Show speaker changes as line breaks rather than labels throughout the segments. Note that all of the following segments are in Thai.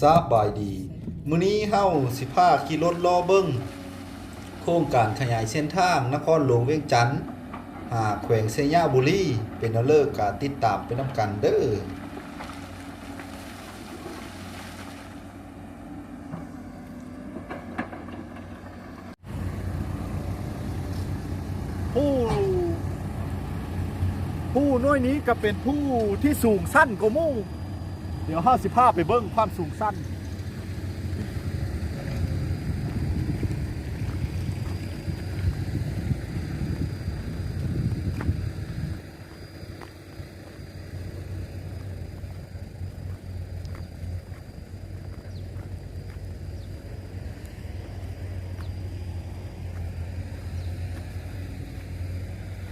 สบายดี มื้อนี้เฮาสิพาขี่รถล้อเบิ่งโครงการขยายเส้นทางนครหลวงเวียงจันทน์หาแขวงเซยาบุรีเป็นเอาเลิกการติดตามไปนํกันเด้อ
ผู้ผู้น้อยนี้ก็เป็นผู้ที่สูงสั้นกว่ามู่ เดี๋ยวห้าสิบห้าไปเบิ้งความสูงสั้น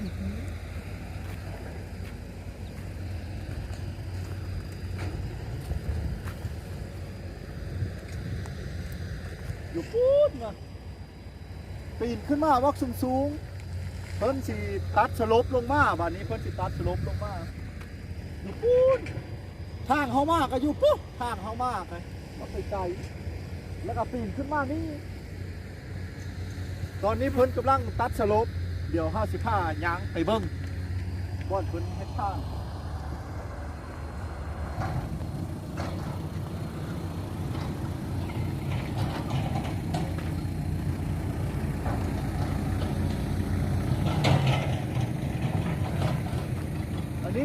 อ พูดนะปีนขึ้นมาวักสูงสูงๆเพิ่นสิตัดสลบลงมาบัดนี้เพิ่นสิตัดสลบลงมาอยู่พูดทางเฮามากก็อยู่ปุ๊บทางเฮามากเลยมาไกลๆแล้วก็ปีนขึ้นมานี่ตอนนี้เพิ่นกำลังตัดสลบเดี๋ยวห้าสิบห้ายางไปเบิ้งบ่อนเพิ่นเฮ็ดทาง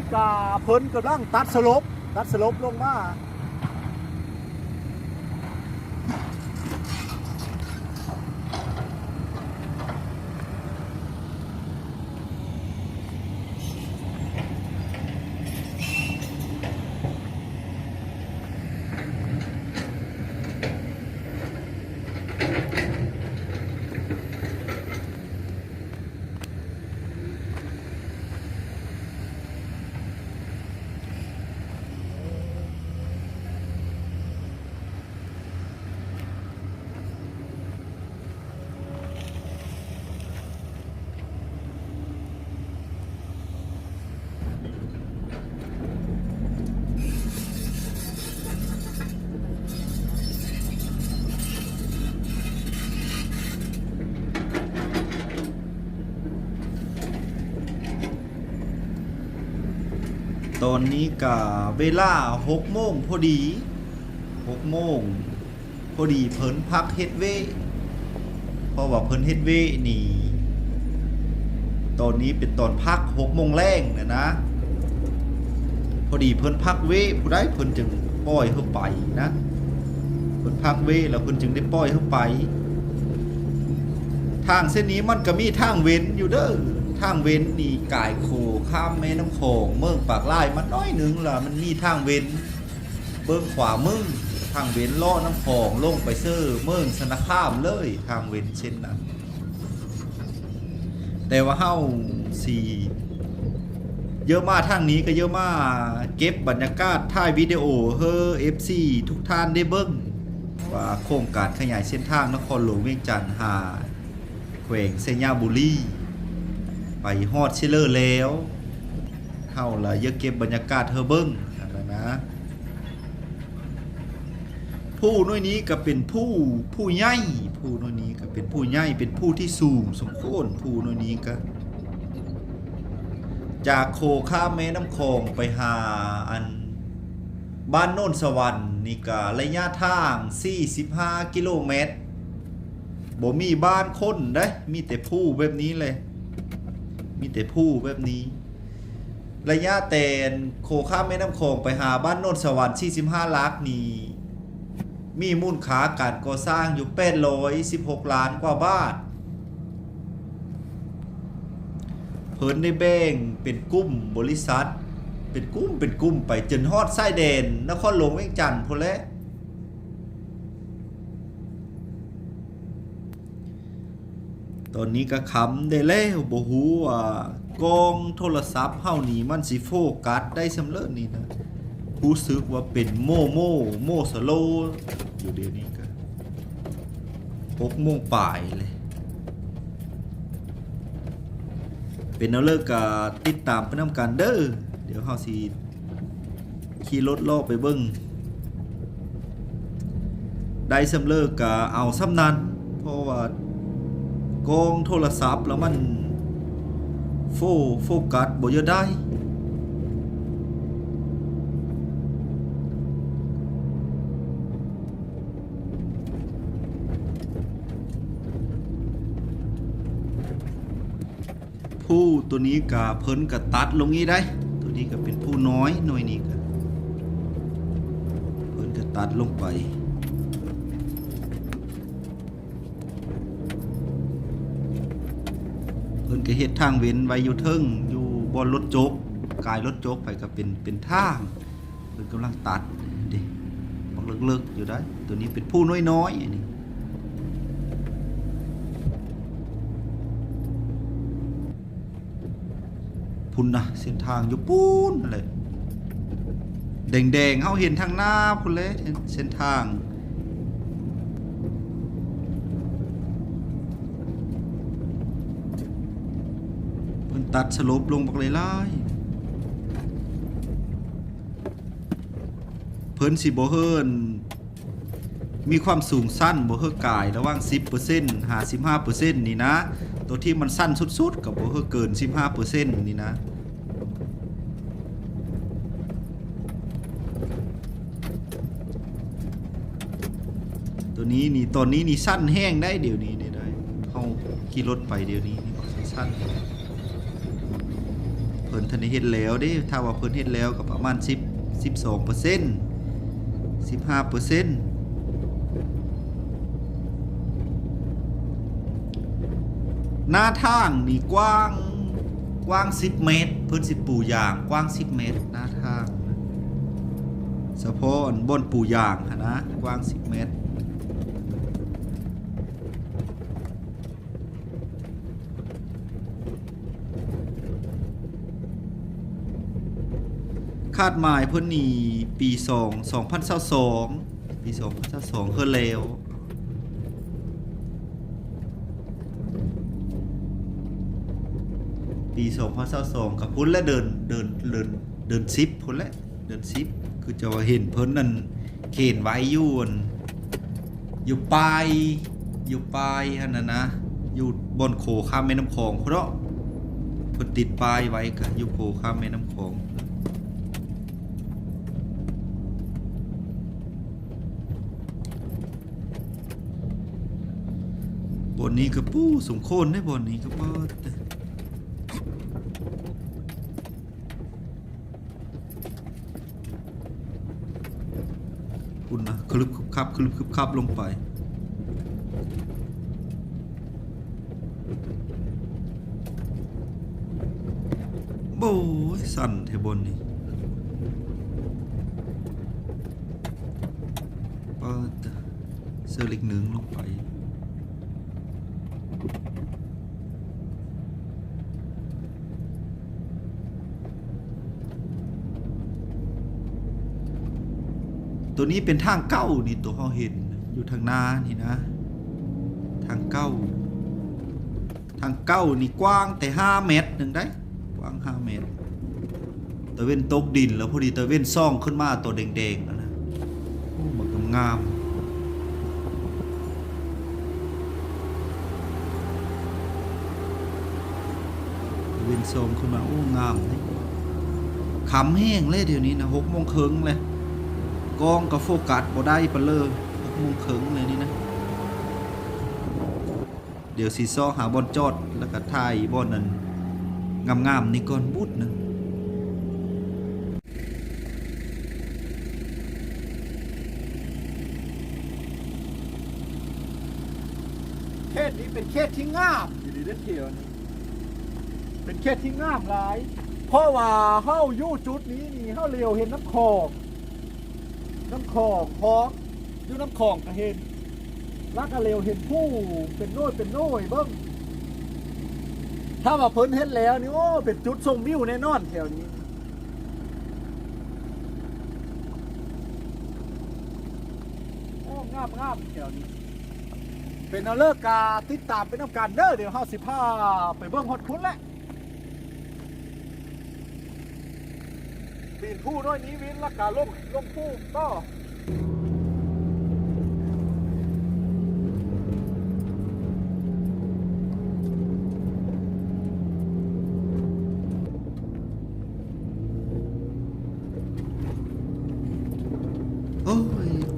นี้กาเพิ่นกำลังตัดสลบตัดสลบลงมา
ตอนนี้ก็เวลา6โมงพอดี6โมงพอดีเพิ่นพักเฮ็ดเวเพราะว่าเพิ่นเฮ็ดเวนี่ตอนนี้เป็นตอนพัก6โมงแรงนะนะ พอดีเพิ่นพักเวผู้ใดเพิ่นจึงปล่อยเฮาไปนะ เพิ่นพักเวแล้วเพิ่นจึงได้ปล่อยเฮาไป ทางเส้นนี้มันก็มีทางเว้นอยู่เด้อ ทางเว้นนี่กายโคข้ามแม่น้ำโขงเมืองปากลายมันน้อยหนึงล่ะมันมีทางเว้นเบื้องขวามึงทางเว้นล่อน้ำโขงลงไปเซอร์เมืองสนาข้ามเลยทางเว้นเช่นนั้น แต่ว่าเฮ้าสีเยอะมากทางนี้ก็เยอะมากเก็บบรรยากาศถ่ายวิดีโอเฮอ FC ทุกท่านได้เบิ้งว่าโครงการขยายเส้นทางนครหลวงเวียงจันทน์หาแขวงเซญาบุรี ไปฮอดชิเลอร์แล้วเฮาละเยอะเก็บบรรยากาศเธอเบิ้งนั่นะนะผู้น้อยนี้ก็เป็นผู้ผู้ใหญ่ผู้น้อยนี้ก็เป็นผู้ใหญ่เป็นผู้ที่สูงสมโควรผู้น้อยนี้ก็จากโคข้ามแม่น้ำคองไปหาอันบ้านโน่นสวรรค์นี่ก็ระยะทาง 45 กิโลเมตรบ่มีบ้านคนได้มีแต่ผู้แบบนี้เลย มีแต่ผู้แบบนี้ ระยะแตนโคข้ามแม่น้ำโขงไปหาบ้านโนนสวรรค์45ลักนี่มีมูลค่าการก่อสร้างอยู่816ล้านกว่าบาทเพิ่นได้แบ่งเป็นกลุ่มบริษัท เป็นกลุ่มเป็นกลุ่มไปจนฮอดไส้แดนนครหลวงเวียงจันทน์พุ่นแหละ ตอนนี้ก็คำได้แล้วบ่ฮู้ว่ากล้องโทรศัพท์เฮานี่มันสิโฟกัสได้สำเร็จนี่นะรู้สึกว่าเป็นโมโมโมสโลอยู่เดี๋ยวนี้ก็6โมงปลายเลย เป็นแนวเลิกก็ติดตามไปนำกันเด้อเดี๋ยวเฮาสิขี่รถลอไปเบิ่งได้สำเลิกก็เอาสำนั้นเพราะว่า โกงโทรศัพท์แล้วมัน โฟโฟกัสบ่เยอะได้ ผู้ตัวนี้ก็เพิ่นก็ตัดลงนี้ได้ ตัวนี้ก็เป็นผู้น้อยหน่วยนี้ก็เพิ่นก็ตัดลงไป เพิ่นก็เฮ็ดทางเว้นไว้อยู่เทิงอยู่บนรถโจกกายรถโจกไปก็เป็นเป็นทางเพิ่นกำลังตัดดิบักเลิกๆอยู่ได้ ตัวนี้เป็นผู้น้อยๆอันนี้พุ่นนะเส้นทางอยู่ปูนเลยแดงๆเฮาเห็นทางหน้าพุ่นเลยเส้นทาง เพิ่นตัดสลบลงบักเลยลายเพิ่นสิบ่เฮิรนมีความสูงสั้นบ่เฮิรกายระหว่าง 10% 55%นี่นะ ตัวที่มันสั้นสุดๆก็บ่เฮิรเกิน 15%นี่นะตัวนี้นี่ตอนนี้นี่สั้นแห้งได้เดี๋ยวนี้นี่ได้เฮาขี่รถไปเดี๋ยวนี้นี่บอกสั้น พิ่นทันเฮ็ดแล้วเด้ถ้าว่าเพิ่นเฮ็ดแล้วก็ประมาณ10 12% 15%หน้าทางนี่กว้างกว้าง 10 เมตร เพิ่นสิปูยางกว้าง 10 เมตร หน้าทางนะเฉพาะอันบนปูยางนนะกว้าง 10 เมตร คาดหมายเพิ่นนีปี2 2022ปี2022เฮือแล้วปี2022กับพุ่นและเดินเดินเดินเดินซิปพุ่นและเดินซิปคือจะเห็นเพิ่นนั่นเขนไว้อยู่นอยู่ปลายอยู่ปลายอันนั้นนะอยู่บนโขข้ามแม่น้ำคลองเพราะเพิ่นติดป้ายไว้ก็อยู่โขข้ามแม่น้ำคลอง บนนี้ก็ปู้สมโคนได้บนนี้ก็บ่แต่คุณนะคลึบคึบคับคลึบคึบคับลงไปโบ้ยสั่นเทบนนี่เปิดเสื้อเล็กหนึ่งลงไป ตัวนี้เป็นทางเก้านี่ตัวเขาเห็นอยู่ทางหน้านี่นะ ทางเก้าทางเก้านี่กว้างแต่ห้าเมตรหนึ่งได้ กว้างห้าเมตรตะเว้นตกดินแล้วพอดีตะเว้นซ่องขึ้นมาตัวแดงๆนะโอ้มันงามตะเว้นซ่องขึ้นมาโอ้งามเลยขำแห้งเลยเดี๋ยวนี้นะหกโมงครึ่งเลย กล้องกับโฟกัสบ่ได้ปะเลยหกโมงครึ่งเลยนี่นะ เดี๋ยวสีซอหาบอลจอดแล้วก็ถ่ายบอลนั้นงามๆนี่ก่อนบุดนะ
เขตนี้เป็นเขตที่งามอยู่ดีเด็ดเที่ยวนี้เป็นเขตที่งามหลาย เพราะว่าเฮาอยู่จุดนี้นี่เฮาเลียวเห็นน้ำคลอง น้ำคลองคลองอยู่น้ำคลองก็เห็นล้วก็เลวเห็นผู้เป็นโน้ยเป็นโน้ยเบิ้งถ้าว่าเพิ่นเห็นแล้วนี่โอ้เป็นจุดชมวิวแน่นอนแถวนี้โอ้งามงามแถวนี้ เป็นเอาเลิกกาติดตามเป็นน้ำการเด้อเดี๋ยวเฮาสิพาไปเบิ่งฮอดคุณแหละ บินผู้น้อยนี้วินล้วก็ลงลงผู้ต่อ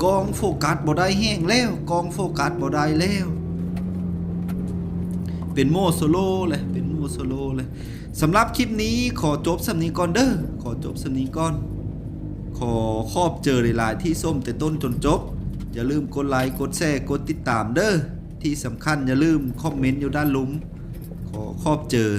กองโฟกัสบ่ได้แห้งแล้วกองโฟกัสบ่ได้แล้ว เป็นโมโซโลเลยเป็นโมโซโลเลย สำหรับคลิปนี้ขอจบสำนีก่อนเด้อขอจบสำนีก่อน ขอขอบเจอหลายๆที่ส้มแต่ต้นจนจบ อย่าลืมกดไลค์กดแชร์กดติดตามเด้อที่สำคัญอย่าลืมคอมเมนต์อยู่ด้านลุมขอขอบเจอ